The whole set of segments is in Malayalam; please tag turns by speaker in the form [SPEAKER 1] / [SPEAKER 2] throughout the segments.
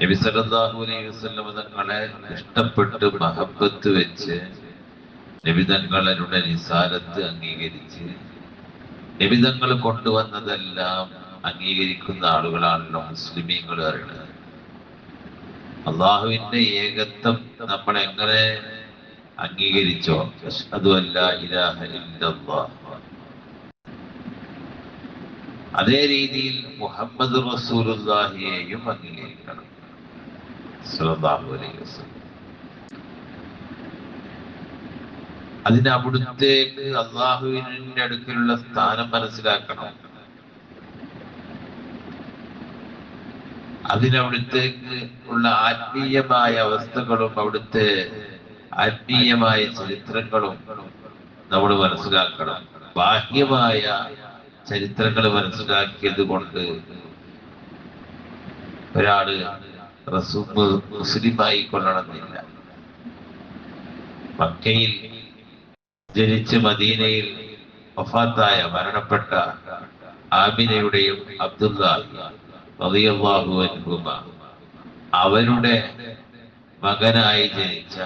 [SPEAKER 1] നബി സല്ലല്ലാഹു അലൈഹി തങ്ങളെ ഇഷ്ടപ്പെട്ട് മഹബത്ത് വെച്ച് നബി തങ്ങളുടെ നിസാരത്ത് അംഗീകരിച്ച് നബി തങ്ങൾ കൊണ്ടുവന്നതെല്ലാം അംഗീകരിക്കുന്ന ആളുകളാണല്ലോ മുസ്ലിമീങ്ങൾ അറിയുന്നത് അള്ളാഹുവിന്റെ ഏകത്വം നമ്മൾ എങ്ങനെ അംഗീകരിച്ചോ? അതുമല്ല ഇലാഹ അതേ രീതിയിൽ മുഹമ്മദ് റസൂലുല്ലാഹിയെയും അംഗീകരിക്കണം. സ്വല്ലല്ലാഹു അലൈഹി വസ്ലം അതിന് അവിടുത്തേക്ക് അള്ളാഹുവിന്റെ അടുക്കലുള്ള സ്ഥാനം മനസ്സിലാക്കണം. അതിനവിടുത്തേക്ക് ഉള്ള ആത്മീയമായ അവസ്ഥകളും അവിടുത്തെ ആത്മീയമായ ചരിത്രങ്ങളും നമ്മൾ മനസ്സിലാക്കണം. ബാഹ്യമായ ചരിത്രങ്ങൾ മനസ്സിലാക്കിയത് കൊണ്ട് ഒരാൾ റസൂ മുസ്ലിമായി കൊള്ളണമെന്നില്ല. മക്കയിൽ ജനിച്ച് മദീനയിൽ വഫാത്തായ മരണപ്പെട്ട ആമിനയുടെയും അബ്ദുല്ലാഹു അൻഹുമ അവരുടെ മകനായി ജനിച്ച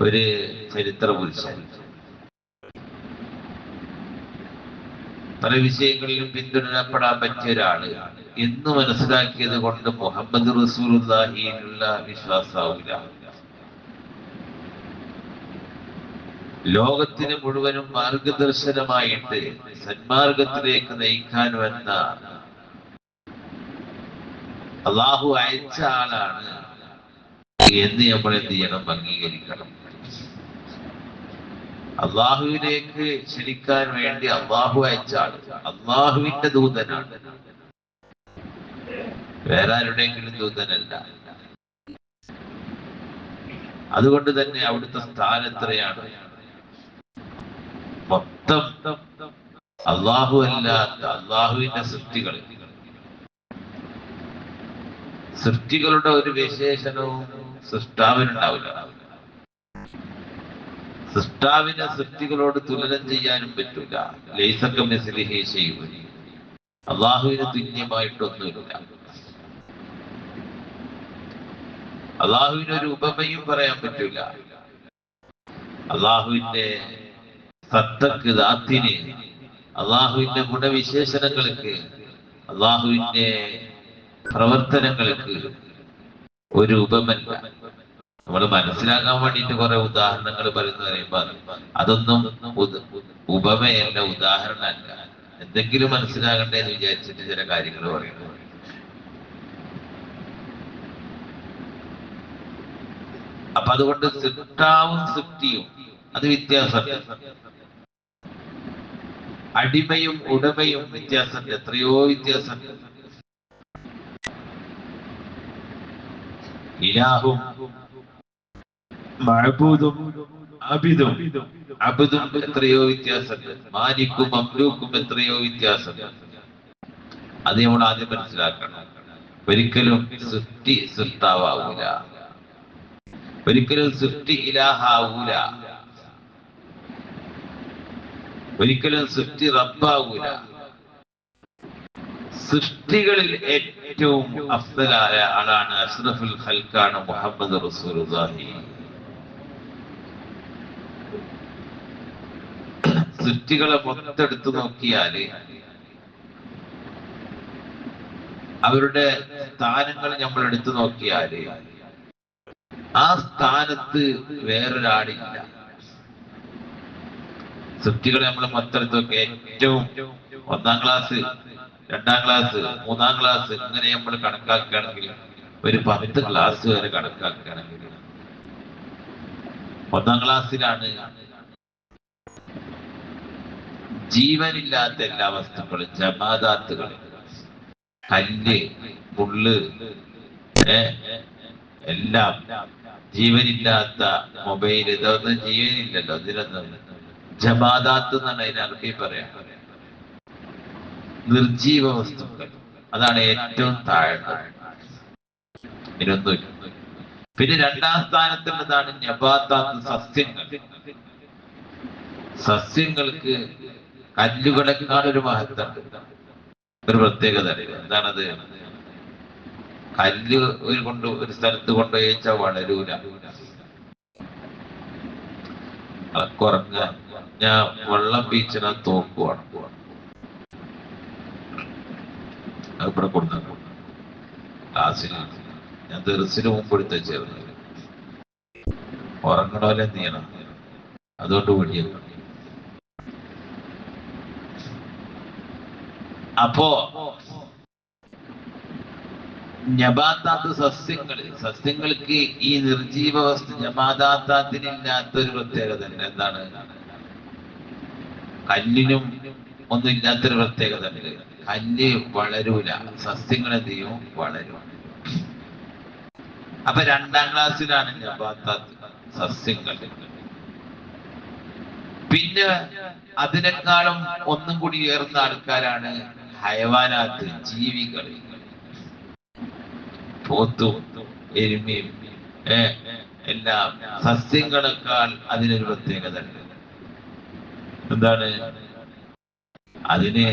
[SPEAKER 1] ഒരു ചരിത്ര പുരുഷൻ പല വിഷയങ്ങളിലും പിന്തുടരപ്പെടാൻ പറ്റിയ ഒരാൾ. എന്ന് മനസ്സിലാക്കിയത് കൊണ്ട് മുഹമ്മദ് റസൂലുള്ളാഹിയിലുള്ള വിശ്വാസാവില്ല ലോകത്തിന് മുഴുവനും മാർഗദർശനമായിട്ട് സന്മാർഗത്തിലേക്ക് നയിക്കാൻ വന്ന അള്ളാഹു അയച്ച ആളാണ്. എന്ന് നമ്മൾ എന്ത് ചെയ്യണം? അംഗീകരിക്കണം. അള്ളാഹുവിലേക്ക് ക്ഷണിക്കാൻ വേണ്ടി അള്ളാഹു അയച്ച ആൾ അള്ളാഹുവിന്റെ ദൂതനാണ്. വേറെ ആരുടെയെങ്കിലും ദൂതനല്ല. അതുകൊണ്ട് തന്നെ അവിടുത്തെ സ്ഥാനം എത്രയാണ്? മൊത്തം അള്ളാഹു അല്ലാത്ത അള്ളാഹുവിന്റെ സൃഷ്ടികൾ. സൃഷ്ടികളുടെ ഒരു വിശേഷണവും സൃഷ്ടാവിനുണ്ടാവില്ല. സൃഷ്ടാവിനെ സൃഷ്ടികളോട് തുലനം ചെയ്യാനും പറ്റൂല. ലൈസക്ക മെസ്ലിഹേ ചെയ്യുക അള്ളാഹുവിന് തുല്യമായിട്ടൊന്നുമില്ല അള്ളാഹുവിന് ഒരു ഉപമയും പറയാൻ പറ്റില്ല അള്ളാഹുവിന്റെ സത്തക്ക് ദാത്തിന് അള്ളാഹുവിന്റെ ഗുണവിശേഷണങ്ങൾക്ക് അള്ളാഹുവിന്റെ പ്രവർത്തനങ്ങൾക്ക് ഒരു ഉപമല്ല. നമ്മൾ മനസ്സിലാക്കാൻ വേണ്ടിയിട്ട് കുറെ ഉദാഹരണങ്ങൾ പറയുന്ന പറയുമ്പോ അതൊന്നും ഉപമയല്ല ഉദാഹരണമല്ല. എന്തെങ്കിലും മനസ്സിലാകണ്ടേ എന്ന് വിചാരിച്ചിട്ട് ചില കാര്യങ്ങൾ പറയുന്നു അപ്പൊ അതുകൊണ്ട് സിട്ടാവും സിപ്റ്റിയും അത് വ്യത്യാസം അടിമയും ഉടമയും വ്യത്യാസമുണ്ട്. എത്രയോ വ്യത്യാസമുണ്ട്. ഇലാഹും മഅബൂദും അബിദും. അബിദും എത്രയോ വ്യത്യാസമുണ്ട്. മാലിക്കും അമ്ലൂക്കും എത്രയോ വ്യത്യാസമുണ്ട്. അത് നമ്മൾ ആദ്യം മനസ്സിലാക്കണം. ഒരിക്കലും സൃഷ്ടി സൃഷ്ടാവൂല ഒരിക്കലും സൃഷ്ടി ഇലാഹാവൂല. ഒരിക്കലും സൃഷ്ടി റബ്ബാവൂല. സൃഷ്ടികളിൽ ഏറ്റവും അഫ്സലായ ആളാണ് അഷ്റഫുൽ ഖൽക്കാണ് മുഹമ്മദ് റസൂലുള്ളാഹി. സൃഷ്ടികളെ മൊത്തെടുത്തു നോക്കിയാൽ അവരുടെ സ്ഥാനങ്ങൾ നമ്മൾ എടുത്തു നോക്കിയാൽ ആ സ്ഥാനത്ത് വേറൊരാളില്ല. സൃഷ്ടികളെ നമ്മൾ മൊത്തെടുത്ത് നോക്കി ഏറ്റവും ഒന്നാം ക്ലാസ് രണ്ടാം ക്ലാസ് മൂന്നാം ക്ലാസ് ഇങ്ങനെ നമ്മൾ കണക്കാക്കുകയാണെങ്കിൽ ഒരു പത്ത് ക്ലാസ് വരെ കണക്കാക്കുകയാണെങ്കിൽ ഒന്നാം ക്ലാസ്സിലാണ് ജീവനില്ലാത്ത എല്ലാ വസ്തുക്കളും ജമാദാത്തുകൾ കല്ല് മുള്ള് എല്ലാം ജീവനില്ലാത്ത മൊബൈൽ ഇതൊന്നും ജീവനില്ലല്ലോ ഇതിലൊന്നും. ജമാദാത്ത് എന്നാണ് അതിന് അറബി പറയാം. നിർജീവ വസ്തുക്കൾ. അതാണ് ഏറ്റവും താഴ്ന്നത്. ഇതിനൊന്നും പിന്നെ രണ്ടാം സ്ഥാനത്തുള്ളതാണ് നബാത്താത്ത് സസ്യങ്ങൾ. സസ്യങ്ങൾക്ക് കല്ലുകളെക്കാൾ ഒരു മഹത്വമുണ്ട്. ഒരു പ്രത്യേകത എന്താണത്? കല്ല് ഒരു കൊണ്ട് ഒരു സ്ഥലത്ത് കൊണ്ടുപോയി വളരൂല. കുറഞ്ഞ ഞാൻ വെള്ളം പീച്ചിന തോക്കുവാണ്. അത് ഇവിടെ കൊടുത്തു ഞാൻ തെറിസിന് മുമ്പ് എടുത്ത ചേർന്നത് ഉറങ്ങണോലെ നീണം അതുകൊണ്ട് വേണ്ടിയ അപ്പോ ജപാത്താത്ത സസ്യങ്ങൾ സസ്യങ്ങൾക്ക് ഈ നിർജീവ വസ്തു ജമാതാത്താത്തിനില്ലാത്തൊരു പ്രത്യേകത ഉണ്ട് എന്താണ്? കല്ലിനും ഒന്നും ഇല്ലാത്തൊരു പ്രത്യേകത ഉണ്ട്. കല്ല് വളരൂല. സസ്യങ്ങൾ എന്ത് ചെയ്യും? വളരും. അപ്പൊ രണ്ടാം ക്ലാസ്സിലാണ് ജപാത്താത്ത സസ്യങ്ങൾ. പിന്നെ അതിനേക്കാളും ഒന്നും കൂടി ഉയർന്ന ആൾക്കാരാണ് ഹയവാനാത്ത് ജീവികൾ പോത്തും എരുമയും എല്ലാം സസ്യങ്ങളെക്കാൾ അതിനൊരു പ്രത്യേകത എന്താണ്? അതിന്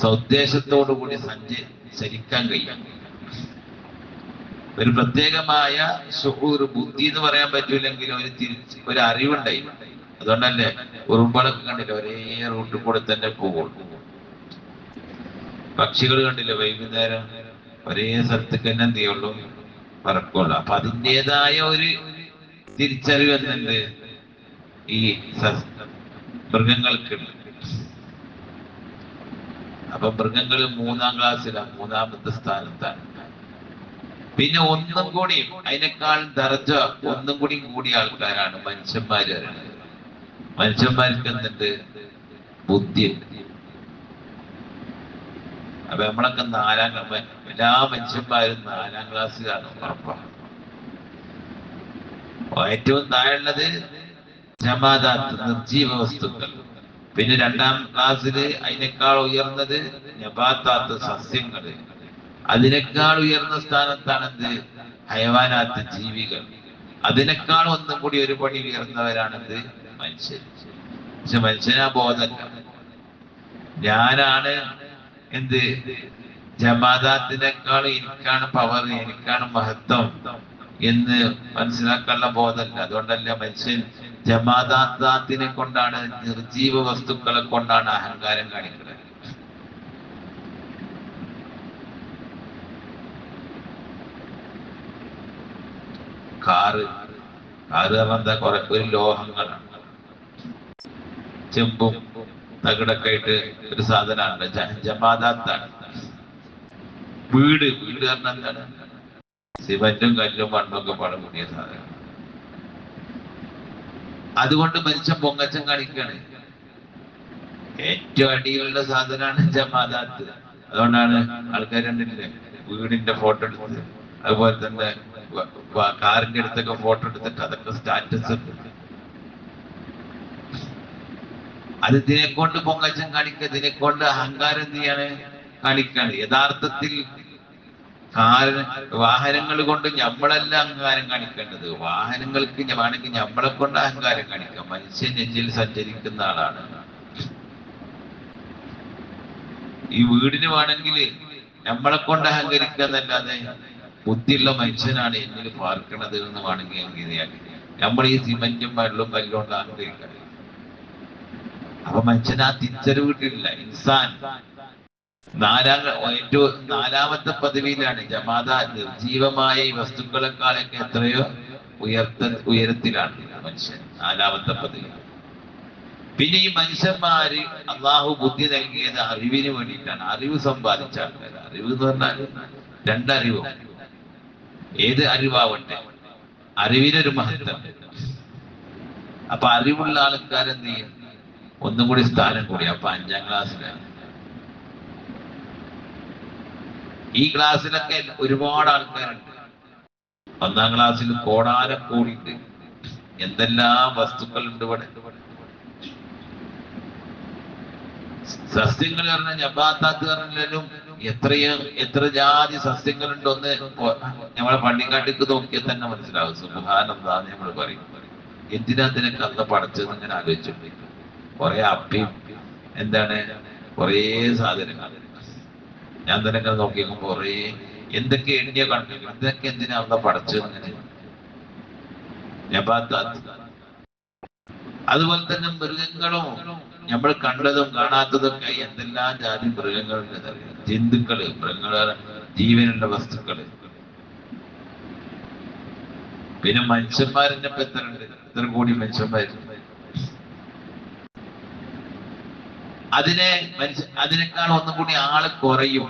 [SPEAKER 1] സ്വദേശത്തോടു കൂടി സഞ്ചരിക്കാൻ കഴിയും. ഒരു പ്രത്യേകമായ ഒരു ബുദ്ധി എന്ന് പറയാൻ പറ്റൂലെങ്കിലും ഒരു തിരിച്ച് ഒരു അറിവുണ്ടായി. അതുകൊണ്ടല്ലേ ഉറുമ്പളൊക്കെ കണ്ടില്ല? ഒരേ റൂട്ടിൽ കൂടെ തന്നെ പോകുള്ളൂ പക്ഷികൾ കണ്ടില്ല വൈകുന്നേരം? ഒരേ സ്ഥലത്തേക്ക് തന്നെ എന്ത് ചെയ്യുള്ളൂ? പറക്കുള്ളൂ. അപ്പൊ അതിന്റെതായ ഒരു തിരിച്ചറിവ് എന്നുണ്ട് ഈ മൃഗങ്ങൾക്ക് അപ്പൊ മൃഗങ്ങൾ മൂന്നാം ക്ലാസ്സിലാണ് മൂന്നാമത്തെ സ്ഥാനത്താണ്. പിന്നെ ഒന്നും കൂടി അതിനേക്കാൾ ദർജ ഒന്നും കൂടി കൂടിയ ആൾക്കാരാണ് മനുഷ്യന്മാര്. മനുഷ്യന്മാർക്ക് എന്തുണ്ട്? ബുദ്ധിയുണ്ട് അപ്പൊ നമ്മളൊക്കെ നാലാം ക്ലാസ് എല്ലാ മനുഷ്യന്മാരും നാലാം ക്ലാസ്സിലാണ് ഉറപ്പാണ് ഏറ്റവും താഴെയുള്ളത് ജമാദാത്ത് നിർജീവ വസ്തുക്കൾ. പിന്നെ രണ്ടാം ക്ലാസ്സിൽ അതിനേക്കാൾ ഉയർന്നത് നബാത്താത്ത് സസ്യങ്ങൾ. അതിനേക്കാൾ ഉയർന്ന സ്ഥാനത്താണ് എന്ത് ഹയവാനാത്ത് ജീവികൾ. അതിനേക്കാൾ ഒന്നും കൂടി ഒരു പടി ഉയർന്നവരാണെന്ത്? മനുഷ്യൻ പക്ഷെ മനുഷ്യനാ ബോധമല്ല ഞാനാണ് എന്ത്? ജമാദാത്തിനേക്കാൾ എനിക്കാണ് പവർ എനിക്കാണ് മഹത്വം എന്ന് മനസ്സിലാക്കാനുള്ള ബോധമല്ല. അതുകൊണ്ടല്ല മനുഷ്യൻ ജമാദാത്തിനെ കൊണ്ടാണ് നിർജീവ വസ്തുക്കളെ കൊണ്ടാണ് അഹങ്കാരം കാണിക്കുന്നത്. കാറ്. കാറ് പറഞ്ഞാൽ കുറെ ഒരു ലോഹങ്ങളാണ്. ചെമ്പും തകിടൊക്കെ ആയിട്ട് ഒരു സാധനമാണ് ജമാദാത്താണ്. വീട് വീട് കാരണം എന്താണ്? സിമന്റും കല്ലും മണ്ണൊക്കെ പാടം കൂടിയ സാധനം. അതുകൊണ്ട് മനുഷ്യൻ പൊങ്ങച്ചം കാണിക്കുകയാണ് ഏറ്റവും അടിയിലുള്ള സാധനമാണ് ജമാദാത്ത്. അതുകൊണ്ടാണ് ആൾക്കാർ കണ്ടില്ലേ വീടിന്റെ ഫോട്ടോ എടുത്ത്. അതുപോലെ തന്നെ കാറിന്റെ അടുത്തൊക്കെ ഫോട്ടോ എടുത്തിട്ട് അതൊക്കെ സ്റ്റാറ്റസ് അത് ഇതിനെ കൊണ്ട് പൊങ്ങച്ചം കാണിക്കുക ഇതിനെ കൊണ്ട് അഹങ്കാരം എന്ത് ചെയ്യാണ്? കാണിക്കാണ്. യഥാർത്ഥത്തിൽ വാഹനങ്ങൾ കൊണ്ട് നമ്മളല്ല അഹങ്കാരം കാണിക്കേണ്ടത്. വാഹനങ്ങൾക്ക് വേണമെങ്കിൽ നമ്മളെ കൊണ്ട് അഹങ്കാരം കാണിക്കാം. മനുഷ്യൻ നെഞ്ചിൽ സഞ്ചരിക്കുന്ന ആളാണ്. ഈ വീടിന് വേണമെങ്കിൽ നമ്മളെ കൊണ്ട് അഹങ്കരിക്കുക എന്നല്ലാതെ ബുദ്ധിയുള്ള മനുഷ്യനാണ് എന്നിൽ പാർക്കണത് എന്ന് വേണമെങ്കിൽ നമ്മൾ ഈ സിമന്റും വെള്ളവും കല്ലുകൊണ്ട് അഹങ്കരിക്കണം. അപ്പൊ മനുഷ്യൻ ആ കിട്ടിയിട്ടില്ല ഇൻസാൻ. നാലാം ഏറ്റവും നാലാമത്തെ പദവിയിലാണ് ജമാത നിർജീവമായ ഈ വസ്തുക്കളെക്കാളൊക്കെ എത്രയോ ഉയർത്ത ഉയരത്തിലാണ് മനുഷ്യൻ നാലാമത്തെ പദവി. പിന്നെ ഈ മനുഷ്യന്മാര് അള്ളാഹു ബുദ്ധി നൽകിയത് അറിവിന് വേണ്ടിയിട്ടാണ്. അറിവ് സമ്പാദിച്ച ആൾക്കാർ അറിവ് എന്ന് പറഞ്ഞാൽ രണ്ടറിവും. ഏത് അറിവാവട്ടെ? അറിവിനൊരു മഹത്വം. അപ്പൊ അറിവുള്ള ആൾക്കാരെന്ത് ചെയ്യും? ഒന്നും കൂടി സ്ഥാനം കൂടി. അപ്പൊ അഞ്ചാം ക്ലാസ്സിലാണ് ഈ ക്ലാസ്സിലൊക്കെ ഒരുപാട് ആൾക്കാരുണ്ട്. ഒന്നാം ക്ലാസ്സിൽ കോടാനം കൂടിയിട്ട് എന്തെല്ലാം വസ്തുക്കളുണ്ട് ഇവിടെ. സസ്യങ്ങൾ പറഞ്ഞ ജബാത്താത്ത് പറഞ്ഞാലും എത്രയോ എത്ര ജാതി സസ്യങ്ങളുണ്ടോന്ന് നമ്മളെ പള്ളിക്കാട്ടിക്ക് നോക്കിയാൽ തന്നെ മനസ്സിലാവും. സുഖാനന്ദ നമ്മൾ പറയും. എന്തിനാ നിനക്ക് അന്ന് പഠിച്ചത് ഇങ്ങനെ ആലോചിച്ചിട്ടുണ്ട് കുറെ അപ്പിയും എന്താണ് കുറേ സാധനങ്ങൾ. ഞാൻ തന്നെ ഇങ്ങനെ നോക്കിയപ്പോൾ കുറേ എന്തൊക്കെ എണ്ണിയ കണ്ടു എന്തൊക്കെ എന്തിനാ അങ്ങനെ നബാത്താത്ത് അതുപോലെ തന്നെ മൃഗങ്ങളും നമ്മൾ കണ്ടതും കാണാത്തതൊക്കെ എന്തെല്ലാം ജാതി മൃഗങ്ങളുണ്ട് ജന്തുക്കൾ മൃഗങ്ങൾ ജീവനുള്ള വസ്തുക്കൾ. പിന്നെ മനുഷ്യന്മാരെന്നെ ഇപ്പൊ എത്ര ഉണ്ട്? എത്ര കോടി മനുഷ്യന്മാരുണ്ട് അതിനെ മനുഷ്യ അതിനേക്കാൾ ഒന്നും കൂടി ആൾ കുറയും.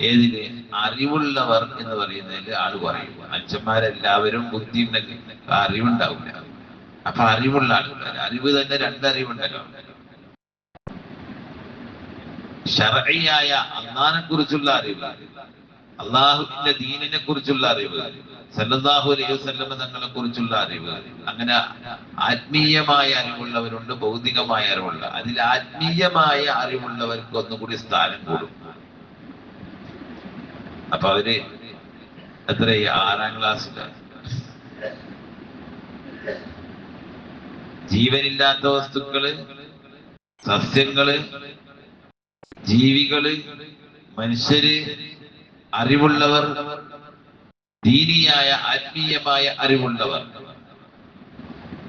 [SPEAKER 1] ഏതിൽ അറിവുള്ളവർ എന്ന് പറയുന്നതിൽ ആൾ കുറയും. അച്ഛന്മാരെല്ലാവരും ബുദ്ധി അറിവുണ്ടാവില്ല. അപ്പൊ അറിവുള്ള ആൾക്കാർ അറിവ് തന്നെ രണ്ടറിവുണ്ടല്ലോ. ഷറയായ അന്നാനെ കുറിച്ചുള്ള അറിവ്. അള്ളാഹുവിന്റെ ദീനിനെ കുറിച്ചുള്ള അറിവ് സല്ലല്ലാഹു അലൈഹി വസല്ലമ തങ്ങളെ കുറിച്ചുള്ള അറിവ് അങ്ങനെ ആത്മീയമായ അറിവുള്ളവരുണ്ട് ഭൗതികമായ അറിവുള്ള അതിൽ ആത്മീയമായ അറിവുള്ളവർക്ക് ഒന്നുകൂടി സ്ഥാനം കൂടും. അപ്പൊ അവർ എത്ര ആറാം ക്ലാസ് ജീവനില്ലാത്ത വസ്തുക്കൾ സസ്യങ്ങൾ ജീവികൾ മനുഷ്യര് അറിവുള്ളവർ ദീനിയായ ആത്മീയമായ അറിവുള്ളവർ.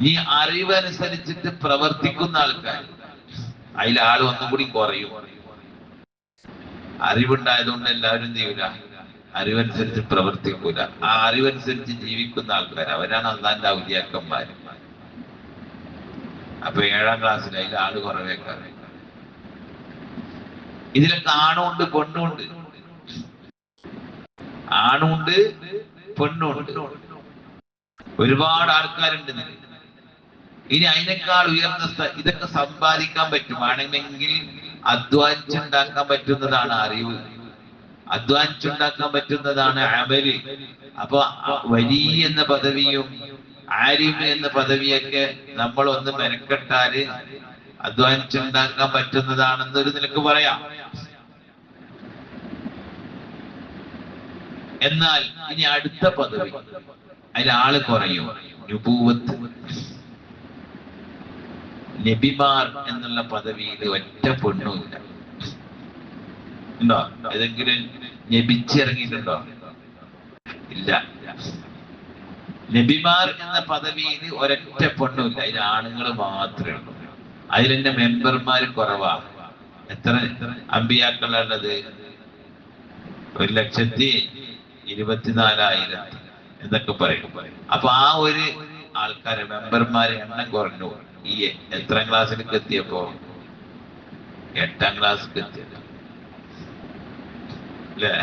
[SPEAKER 1] ഈ അറിവനുസരിച്ചിട്ട് പ്രവർത്തിക്കുന്ന ആൾക്കാർ അതിൽ ആൾ ഒന്നും കൂടി കുറയും. അറിവുണ്ടായതുകൊണ്ട് എല്ലാവരും ചെയ്യൂല? അറിവനുസരിച്ച് പ്രവർത്തിക്കൂല. ആ അറിവനുസരിച്ച് ജീവിക്കുന്ന ആൾക്കാർ അവരാണ് അന്നാന്റെ ഔദ്യാക്കന്മാർ അപ്പൊ ഏഴാം ക്ലാസ്സിൽ അതിൽ ആൾ കുറവേക്കാറ് ഇതിലൊക്കെ ആണുണ്ട് പെണ്ണുണ്ട്. ആണുണ്ട് പെണ്ണുണ്ട്. ഒരുപാട് ആൾക്കാരുണ്ട് ഇനി അതിനേക്കാൾ ഉയർന്ന ഇതൊക്കെ സമ്പാദിക്കാൻ പറ്റും. ആണെങ്കിൽ അധ്വാനിച്ചുണ്ടാക്കാൻ പറ്റുന്നതാണ് അറിവ്. അധ്വാനിച്ചുണ്ടാക്കാൻ പറ്റുന്നതാണ് അമൽ. അപ്പൊ വലി എന്ന പദവിയും ആരിം എന്ന പദവിയൊക്കെ നമ്മൾ ഒന്ന് മെനക്കെട്ടാൽ അധ്വാനിച്ചുണ്ടാക്കാൻ പറ്റുന്നതാണെന്നൊരു നിനക്ക് പറയാം. എന്നാൽ ഇനി അടുത്ത പദവി. അതിൽ ആൾ കുറയും. നുപൂവത്ത്. നബിമാർ എന്നുള്ള പദവി പദവിയിൽ ഒറ്റ പെണ്ണുമില്ല. ഉണ്ടോ? ഏതെങ്കിലും നബിച്ചിറങ്ങിയിട്ടുണ്ടോ? ഇല്ല. നബിമാർ എന്ന പദവിയിൽ ഒരൊറ്റ പെണ്ണുമില്ല. അതിൽ ആണുങ്ങൾ മാത്രമേ ഉള്ളൂ. അതിലെന്നെ മെമ്പർമാർ കുറവാ. എത്ര അമ്പിയാക്കളുള്ളത് ഒരു ലക്ഷത്തി ഇരുപത്തിനാലായിരം എന്നൊക്കെ പറയും. അപ്പൊ ആ ഒരു ആൾക്കാരെ മെമ്പർമാരെ എണ്ണം കുറഞ്ഞു. ഈ എത്രാം ക്ലാസ്സിലേക്ക് എത്തിയപ്പോ? എട്ടാം ക്ലാസ്സിലേക്ക് എത്തിയത്. അല്ലേ?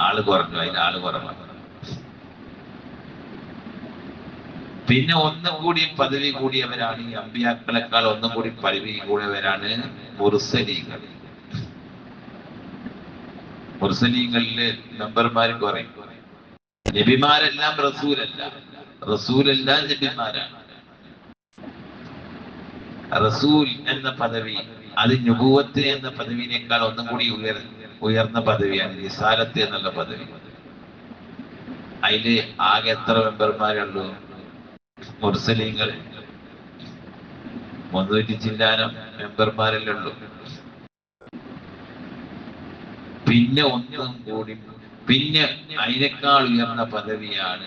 [SPEAKER 1] ആൾ കുറഞ്ഞു അതിന് ആൾ കുറവാണ് പിന്നെ ഒന്നും കൂടി പദവി കൂടിയവരാണ് ഈ അമ്പിയാക്കളെക്കാൾ ഒന്നും കൂടി പദവി കൂടിയവരാണ് മുർസലീങ്ങൾ മുർസലീങ്ങളിൽ മെമ്പർമാർ കുറയും നബിമാരെല്ലാം റസൂലല്ല. റസൂലെല്ലാം നബിമാരാണ്. റസൂൽ എന്ന പദവി അത് നുപൂവത്ത് എന്ന പദവിനേക്കാൾ ഒന്നും കൂടി ഉയർ ഉയർന്ന പദവിയാണ് നിസാരത്ത് എന്നുള്ള പദവി. അതിൽ ആകെ എത്ര മെമ്പർമാരുള്ളൂ മുർസലീങ്ങൾ. മുന്നൂറ്റി ചില്ലാനം മെമ്പർമാരല്ലേ ഉള്ളൂ. പിന്നെ ഒന്നും കൂടി പിന്നെ അതിനേക്കാൾ ഉയർന്ന പദവിയാണ്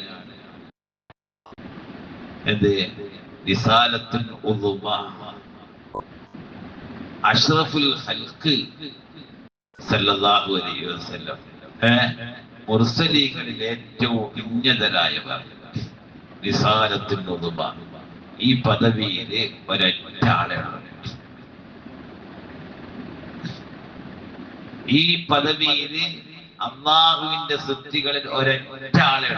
[SPEAKER 1] എന്ത്? വിസാലത്തുൽ ഉളുമ അഷ്റഫുൽ ഹൽക്ക് സല്ലല്ലാഹു അലൈഹി വസല്ലം. ഏറ്റവും ഉന്നതരായവർ വിസാലത്തുൽ ഉളുമ ഈ പദവിയിൽ ഒരൊറ്റ ഉള്ളൂ ഈ പദവിയിൽ അള്ളാഹുവിന്റെ സൃഷ്ടികളിൽ ഒരൊറ്റ ആളെ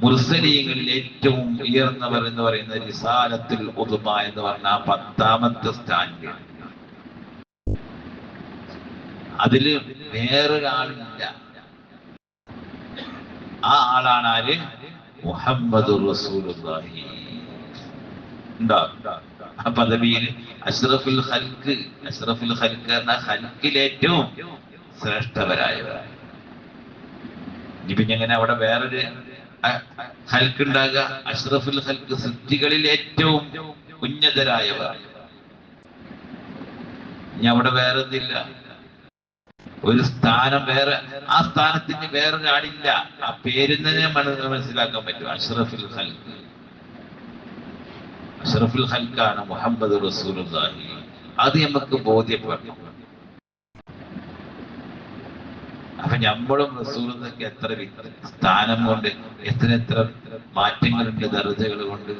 [SPEAKER 1] മുർസലീങ്ങളിൽ ഏറ്റവും ഉയർന്നവർ എന്ന് പറയുന്ന റിസാലത്തുൽ ഒതുമ എന്ന് പറഞ്ഞ പത്താമത്തെ സ്റ്റാൻഡ്. അതിൽ വേറൊരാളില്ല. ആ ആളാണ് ആര്? മുഹമ്മദ് റസൂലുള്ളാഹി. ഉണ്ടോ? ആ പദവിയിൽ അഷ്റഫുൽ ഹൽക്ക് അഷ്റഫുൽ ഹൽക്ക് എന്ന ഹൽക്കിൽ ഏറ്റവും ശ്രേഷ്ഠവരായവരാണ് പിന്നെ എങ്ങനെ അവിടെ വേറൊരു ഹൽക്ക് ഉണ്ടാകുക? അഷ്റഫുൽ ഹൽക്ക് സൃഷ്ടികളിൽ ഏറ്റവും ഉന്നതരായവർ. ഇനി അവിടെ വേറെ എന്തില്ല ഒരു സ്ഥാനം വേറെ ആ സ്ഥാനത്തിന് വേറൊരാളില്ല. ആ പേരിൽ തന്നെ മന- മനസ്സിലാക്കാൻ പറ്റും. അഷ്റഫുൽ ഹൽക്ക് അഷ്റഫുൽ ഹൽക്കാണ് മുഹമ്മദ് റസൂലുള്ളാഹി. അത് നമുക്ക് ബോധ്യപ്പെടും അപ്പൊ നമ്മളും റസൂലിനൊക്കെ എത്ര സ്ഥാനം കൊണ്ട് എത്ര എത്ര മാറ്റങ്ങളുണ്ട് ദർജകൾ കൊണ്ട്.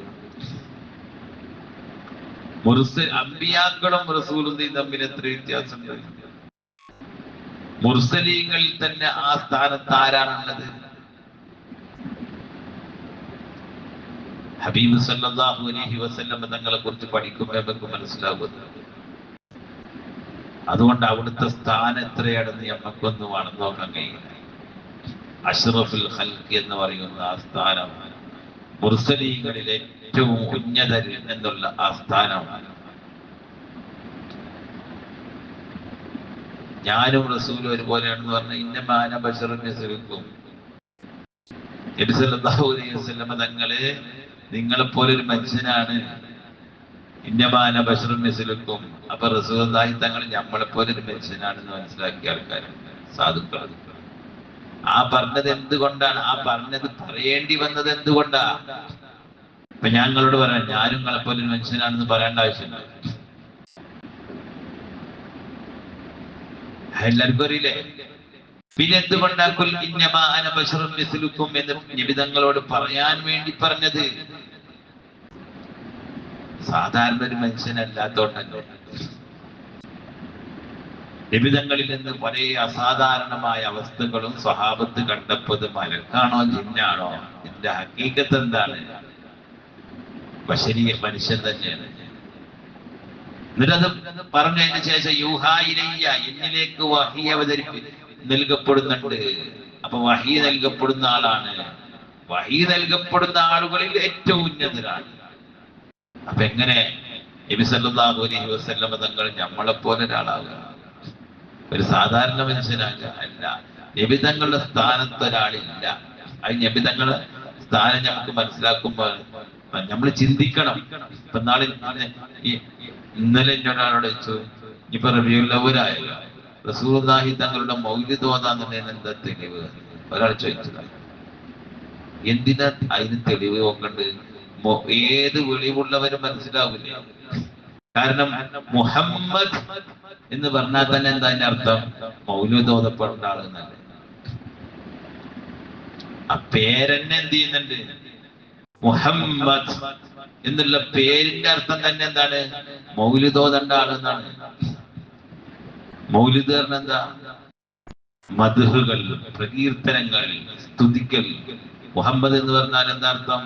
[SPEAKER 1] അമ്പിയാക്കളും റസൂലും തമ്മിൽ എത്ര വ്യത്യാസമുണ്ട്? മുർസലീങ്ങളിൽ തന്നെ ആ സ്ഥാനത്ത് ആരാണുള്ളത്? ഹബീബ് സല്ലാഹു അലഹി വസ്ല്ലം തങ്ങളെ കുറിച്ച് പഠിക്കുമ്പോൾ നമുക്ക് മനസ്സിലാകുന്നു അതുകൊണ്ട് അവിടുത്തെ സ്ഥാനം എത്രയാണെന്ന് നമുക്കൊന്ന് വേണം നോക്കാൻ കഴിയില്ല അഷ്റഫുൽ ഹൽക്ക് എന്ന് പറയുന്ന ആ സ്ഥാനം മുർസലീങ്ങളിൽ ഏറ്റവും ഉന്നതർ എന്നുള്ള ആ സ്ഥാനമാണ്. ഞാനും റസൂലും ഒരുപോലെയാണെന്ന് പറഞ്ഞ ഇന്നമാന ബഷറിനെ തങ്ങളെ തങ്ങൾ നിങ്ങളെപ്പോലെ ഒരു മനുഷ്യനാണ്. ഇന്നമാന ബഷറും മിസിലുക്കും. അപ്പൊ റസൂലായി തങ്ങൾ നമ്മളെപ്പോലെ ഒരു മനുഷ്യനാണെന്ന് മനസ്സിലാക്കിയ ആൾക്കാരുണ്ട് സാധുക്കൾ ആ പറഞ്ഞത് എന്തുകൊണ്ടാണ്? ആ പറഞ്ഞത് പറയേണ്ടി വന്നത് എന്തുകൊണ്ടാ? ഇപ്പൊ ഞങ്ങളോട് പറയാം ഞാനും നിങ്ങളെപ്പോലെ ഒരു മനുഷ്യനാണെന്ന് പറയേണ്ട ആവശ്യമില്ല. എല്ലാവർക്കും അറിയില്ലേ? പിന്നെ എന്തുകൊണ്ടാ കുൽ അന ബശറും മിസ്ലുക്കും എന്ന് നിബിതങ്ങളോട് പറയാൻ വേണ്ടി പറഞ്ഞത്? സാധാരണ ഒരു മനുഷ്യനല്ലാത്തോണ്ടല്ലോ? നിബിതങ്ങളിൽ നിന്ന് പല അസാധാരണമായ അവസ്ഥകളും സ്വഭാവത്ത് കണ്ടപ്പത് മലക്കാണോ ജിന്നാണോ? ഇതിന്റെ ഹക്കീക്കത്ത് എന്താണ്? ബഷരീയ മനുഷ്യൻ തന്നെയാണ്. എന്നിട്ടത് പറഞ്ഞതിന് ശേഷം യൂഹായിരയ്യ എന്നിലേക്ക് വഹി അവതരിപ്പി നൽകപ്പെടുന്നുണ്ട്. അപ്പൊ വഹി നൽകപ്പെടുന്ന ആളാണ്. വഹി നൽകപ്പെടുന്ന ആളുകളിൽ ഏറ്റവും ഉന്നതരാണ്. അപ്പൊ എങ്ങനെ നബി സല്ലല്ലാഹു അലൈഹി തങ്ങൾ നമ്മളെ പോലെ ഒരാളാകുക? ഒരു സാധാരണ മനുഷ്യനാകുക അല്ല. നബി തങ്ങളുടെ സ്ഥാനത്ത് ഒരാളില്ല. അത് നബി തങ്ങളുടെ സ്ഥാനം നമുക്ക് മനസ്സിലാക്കുമ്പോൾ നമ്മൾ ചിന്തിക്കണം. ഇപ്പൊ നാളെ ഇന്നലെ ഒരാളോട് വെച്ചു ഇപ്പൊ റബിയുള്ളവരായല്ലോ റസൂർദാഹി തങ്ങളുടെ ഓതാന്നുള്ളതിന് എന്താ തെളിവ്? ഒരാൾ ചോദിച്ചതാണ് എന്തിനാ അതിന് തെളിവ് നോക്കണ്ട്? മൊ- ഏത് വിളിവുള്ളവരും മനസ്സിലാവില്ല. കാരണം മുഹമ്മദ് എന്ന് പറഞ്ഞാൽ തന്നെ എന്താ അതിന്റെ അർത്ഥം? മൗല്യത ആൾ എന്നല്ല. ആ പേരെന്നെ എന്ത് ചെയ്യുന്നുണ്ട്? മുഹമ്മദ് എന്നുള്ള പേരിന്റെ അർത്ഥം തന്നെ എന്താണ്? മൗലിതോതണ്ട ആളെന്നാണ് മൗലിദ് പറഞ്ഞ എന്താ? മധുഹുകൾ പ്രകീർത്തനങ്ങൾ സ്തുതിക്കൽ മുഹമ്മദ് എന്ന് പറഞ്ഞാൽ എന്താ അർത്ഥം?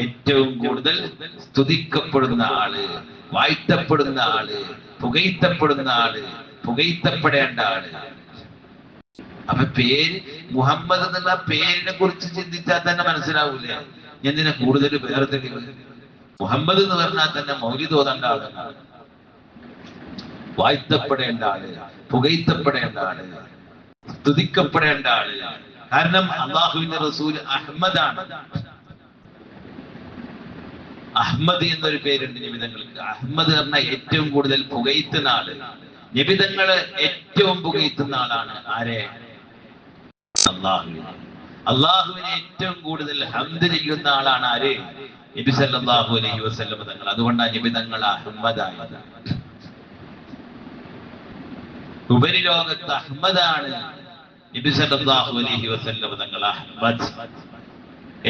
[SPEAKER 1] ഏറ്റവും കൂടുതൽ സ്തുതിക്കപ്പെടുന്ന ആൾ വാഴ്ത്തപ്പെടുന്ന ആൾ പുകയ്ത്തപ്പെടുന്ന ആൾ പുകയ്ത്തപ്പെടേണ്ട ആൾ. അപ്പൊ പേര് മുഹമ്മദ് എന്നുള്ള പേരിനെ കുറിച്ച് ചിന്തിച്ചാൽ തന്നെ മനസ്സിലാവൂല? എന്തിനെ കൂടുതൽ വേർതിരിവ് മുഹമ്മദ് എന്ന് പറഞ്ഞാൽ തന്നെ മൗലി തോന്നേണ്ട ആളാണ് വാഴ്ത്തപ്പെടേണ്ട ആൾ പുകയ്ത്തപ്പെടേണ്ട ആൾ സ്തുതിക്കപ്പെടേണ്ട ആൾ. കാരണം അള്ളാഹുവിന്റെ റസൂൽ അഹമ്മദാണ്. അഹമ്മദ് എന്നൊരു പേരുണ്ട് നിബിതങ്ങൾക്ക്. അഹമ്മദ് പറഞ്ഞ ഏറ്റവും കൂടുതൽ പുകയത്തുന്ന ആൾ നിബിതങ്ങൾ ഏറ്റവും പുകയത്തുന്ന ആളാണ് ആരെ? അള്ളാഹുവിനെ. അള്ളാഹുവിനെ ഏറ്റവും കൂടുതൽ ഹംദ് ചെയ്യുന്ന ആളാണ് ആര്? നബി സല്ലല്ലാഹു അലൈഹി വസല്ലം തങ്ങൾ. അതുകൊണ്ടാണ് നബി തങ്ങൾ അഹമ്മദായത് ഉപരിലോകത്ത് അഹമ്മദാണ് നബി സല്ലല്ലാഹു അലൈഹി വസല്ലം തങ്ങൾ അഹമ്മദ്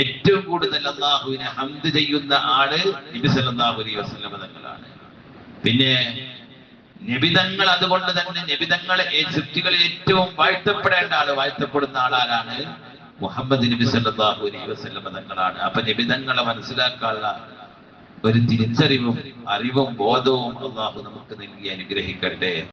[SPEAKER 1] ഏറ്റവും കൂടുതൽ അള്ളാഹുവിനെ ഹംദ് ചെയ്യുന്ന ആൾ നബി സല്ലല്ലാഹു അലൈഹി തങ്ങളാണ്. പിന്നെ നിബിതങ്ങൾ അതുകൊണ്ട് തന്നെ നിബിതങ്ങൾ സൃഷ്ടികളിൽ ഏറ്റവും വാഴ്ത്തപ്പെടേണ്ട ആൾ വാഴ്ത്തപ്പെടുന്ന ആളാരാണ് മുഹമ്മദ് നബി സല്ലല്ലാഹു അലൈഹി വസല്ലം തങ്ങളാണ്. അപ്പൊ നിബിതങ്ങളെ മനസ്സിലാക്കാനുള്ള ഒരു തിരിച്ചറിവും അറിവും ബോധവും അള്ളാഹു നമുക്ക് നൽകി അനുഗ്രഹിക്കട്ടെ.